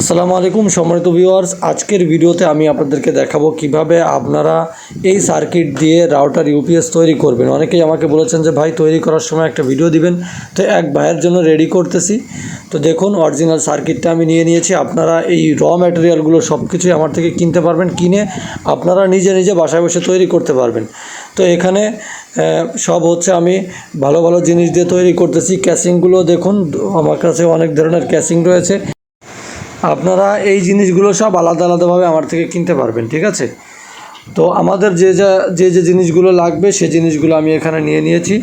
আসসালামু আলাইকুম সম্মানিত ভিউয়ার্স আজকের ভিডিওতে আমি আপনাদেরকে দেখাবো কীভাবে আপনারা এই সার্কিট দিয়ে রাউটার ইউপিএস তৈরি করবেন। অনেকেই আমাকে বলেছেন যে, ভাই, তৈরি করার সময় একটা ভিডিও দিবেন। তো এক ভাইয়ের জন্য রেডি করতেছি। তো দেখুন অরিজিনাল সার্কিটটা আমি নিয়ে নিয়েছি। আপনারা এই র ম্যাটেরিয়ালগুলো সব কিছুই আমার থেকে কিনতে পারবেন, কিনে আপনারা নিজে নিজে বাসায় বসে তৈরি করতে পারবেন। তো এখানে সব হচ্ছে আমি ভালো ভালো জিনিস দিয়ে তৈরি করতেছি। ক্যাসিংগুলো দেখুন, আমার কাছে অনেক ধরনের ক্যাসিং রয়েছে। আপনারা এই জিনিসগুলো সব আলাদা আলাদাভাবে আমার থেকে কিনতে পারবেন, ঠিক আছে? তো আমাদের যে যা, যে যে জিনিসগুলো লাগবে, সে জিনিসগুলো আমি এখানে নিয়ে নিয়েছি।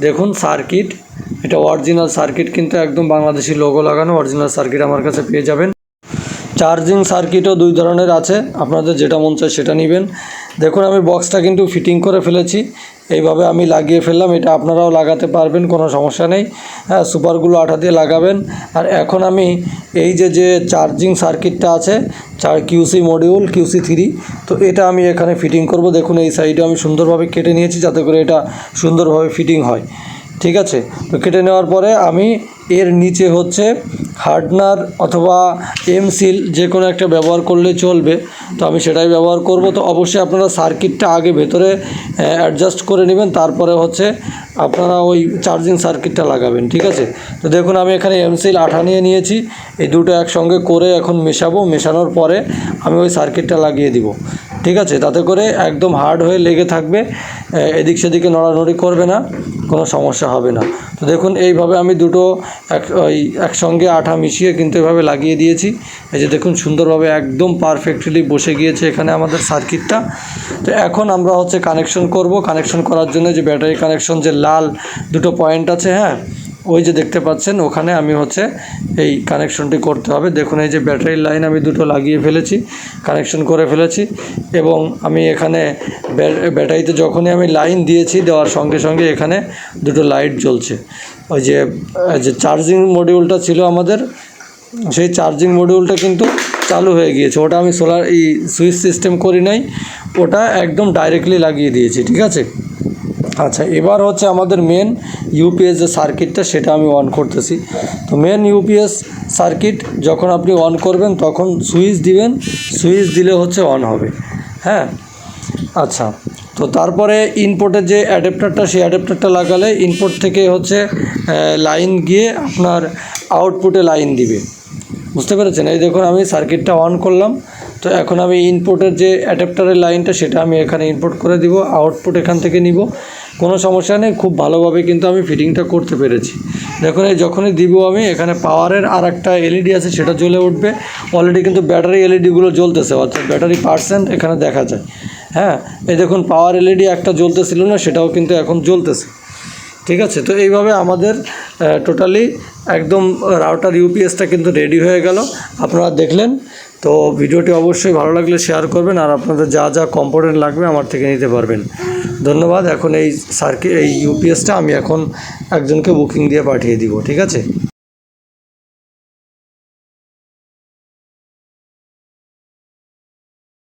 দেখুন, সার্কিট, এটা অরিজিনাল সার্কিট কিন্তু একদম বাংলাদেশি লোগো লাগানো অরিজিনাল সার্কিট আমার কাছে পেয়ে যাবেন। চার্জিং সার্কিটও দুই ধরনের আছে। আপনাদের যেটা মন চায় সেটা নেবেন। দেখুন, আমি বক্সটা কিন্তু ফিটিং করে ফেলেছি। এইভাবে আমি লাগিয়ে ফেললাম। এটা আপনারাও লাগাতে পারবেন, কোনো সমস্যা নেই। হ্যাঁ সুপারগুলো আঠা দিয়ে লাগাবেন। আর এখন আমি এই যে যে চার্জিং সার্কিটটা আছে, চার কিউসি মডিউল কিউসি থ্রি তো এটা আমি এখানে ফিটিং করব। দেখুন, এই সাইডে আমি সুন্দরভাবে কেটে নিয়েছি যাতে করে এটা সুন্দরভাবে ফিটিং হয়। ঠিক আছে? তো কেটে নেওয়ার পরে আমি এর নিচে হচ্ছে হার্ডনার অথবা এম সিল যে কোনো একটা ব্যবহার করলে চলবে। তো আমি সেটাই ব্যবহার করব। তো অবশ্যই আপনারা সার্কিটটা আগে ভেতরে অ্যাডজাস্ট করে নেবেন। তারপরে হচ্ছে আপনারা ওই চার্জিং সার্কিটটা লাগাবেন। ঠিক আছে? তো দেখুন, আমি এখানে এম সিল আঠা নিয়ে নিয়েছি। এই দুটো একসঙ্গে করে এখন মেশাবো। মেশানোর পরে আমি ওই সার্কিটটা লাগিয়ে দিব। ঠিক আছে, তাতে করে একদম হার্ড হয়ে লেগে থাকবে এদিক সেদিকে নড়ানড়ি করবে না, কোনো সমস্যা হবে না। তো দেখুন, এইভাবে আমি দুটো এক, ওই একসঙ্গে আঠা মিশিয়ে কিন্তু এভাবে লাগিয়ে দিয়েছি। এই যে দেখুন, সুন্দরভাবে একদম পারফেক্টলি বসে গিয়েছে এখানে আমাদের সার্কিটটা তো এখন আমরা হচ্ছে কানেকশন করব। কানেকশন করার জন্য যে ব্যাটারি কানেকশন যে লাল দুটো পয়েন্ট আছে হ্যাঁ ওই যে দেখতে পাচ্ছেন, ওখানে আমি হচ্ছে এই কানেকশনটি করতে হবে। দেখুন, এই যে ব্যাটারির লাইন আমি দুটো লাগিয়ে ফেলেছি কানেকশন করে ফেলেছি এবং আমি এখানে ব্য- ব্যাটারিতে যখনই আমি লাইন দিয়েছি দেওয়ার সঙ্গে সঙ্গে এখানে দুটো লাইট জ্বলছে। ওই যে যে চার্জিং মডিউলটা ছিল আমাদের, সেই চার্জিং মডিউলটা কিন্তু চালু হয়ে গিয়েছে। ওটা আমি সোলার এই সুইচ সিস্টেম করি নাই, ওটা একদম ডাইরেক্টলি লাগিয়ে দিয়েছি, ঠিক আছে? আচ্ছা এবার হচ্ছে আমাদের মেন ইউপিএস যে সার্কিটটা সেটা আমি অন করতেছি। তো মেন ইউপিএস সার্কিট যখন আপনি অন করবেন, তখন সুইচ দিবেন সুইচ দিলে হচ্ছে অন হবে। হ্যাঁ? আচ্ছা তো তারপরে ইনপুটের যে অ্যাডাপ্টারটা সেই অ্যাডাপ্টারটা লাগালে ইনপুট থেকে হচ্ছে লাইন গিয়ে আপনার আউটপুটে লাইন দিবে। বুঝতে পেরেছেন? এই দেখুন, আমি সার্কিটটা অন করলাম। তো এখন আমি ইনপুটের যে অ্যাডাপ্টারের লাইনটা সেটা আমি এখানে ইনপুট করে দিব আউটপুট এখান থেকে নিব। কোনো সমস্যা নেই, খুব ভালোভাবে কিন্তু আমি ফিটিংটা করতে পেরেছি। দেখুন, এই যখনই দিব আমি, এখানে পাওয়ারের আর একটা এলইডি আছে, সেটা জ্বলে উঠবে। অলরেডি কিন্তু ব্যাটারি এলইডিগুলো জ্বলতেছে, অর্থাৎ ব্যাটারি পার্সেন্ট এখানে দেখা যায়। হ্যাঁ এই দেখুন পাওয়ার এলইডি একটা জ্বলতেছিল না, সেটাও কিন্তু এখন জ্বলতেছে। ঠিক আছে, তো এইভাবে আমাদের টোটালি একদম রাউটার ইউপিএসটা কিন্তু রেডি হয়ে গেল। আপনারা দেখলেন তো ভিডিওটি অবশ্যই ভালো লাগলে শেয়ার করবেন আর আপনাদের যা যা কম্পোনেন্ট লাগবে আমার থেকে নিতে পারবেন। ধন্যবাদ। এখন এই সার্কি এই ইউপিএসটা আমি এখন একজনকে বুকিং দিয়ে পাঠিয়ে দিব, ঠিক আছে?